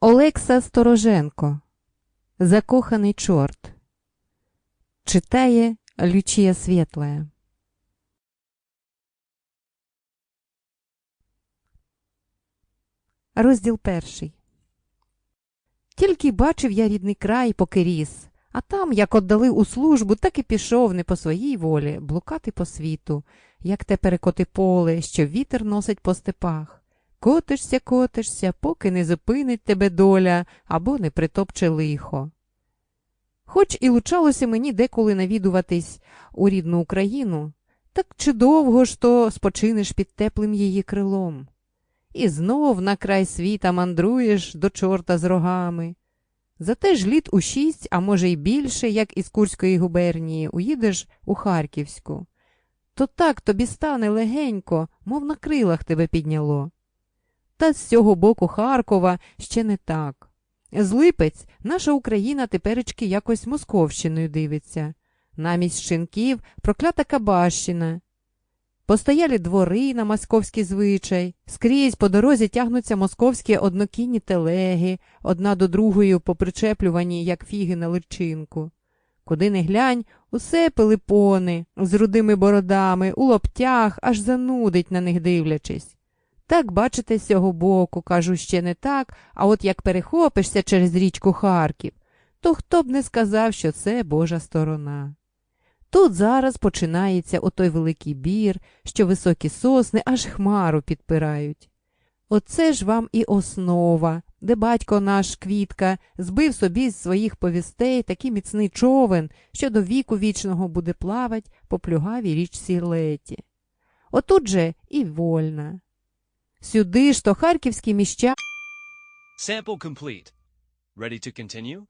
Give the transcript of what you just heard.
Олекса Стороженко. Закоханий чорт. Читає Лючія Світлая. Розділ перший. Тільки бачив я рідний край, поки ріс, а там, як отдали у службу, так і пішов не по своїй волі, блукати по світу, як те перекоти поле, що вітер носить по степах. Котишся, котишся, поки не зупинить тебе доля або не притопче лихо. Хоч і лучалося мені деколи навідуватись у рідну Україну, так чи довго ж то спочинеш під теплим її крилом? І знов на край світа мандруєш до чорта з рогами. Зате ж літ у шість, а може й більше, як із Курської губернії, уїдеш у Харківську. То так тобі стане легенько, мов на крилах тебе підняло. Та з цього боку Харкова ще не так. З Липець наша Україна теперечки якось Московщиною дивиться. Намість шинків проклята Кабащина. Постоялі двори на московський звичай, скрізь по дорозі тягнуться московські однокінні телеги, одна до другої попричеплювані, як фіги на личинку. Куди не глянь, усе пилипони, з рудими бородами, у лоптях, аж занудить на них дивлячись. Так, бачите, з цього боку, кажу, ще не так, а от як перехопишся через річку Харків, то хто б не сказав, що це Божа сторона. Тут зараз починається отой великий бір, що високі сосни аж хмару підпирають. Оце ж вам і основа, де батько наш Квітка збив собі з своїх повістей такий міцний човен, що до віку вічного буде плавать по плюгавій річці Леті. Отут же і вольна. Сюди ж то харківські міща. Sample complete. Ready to continue?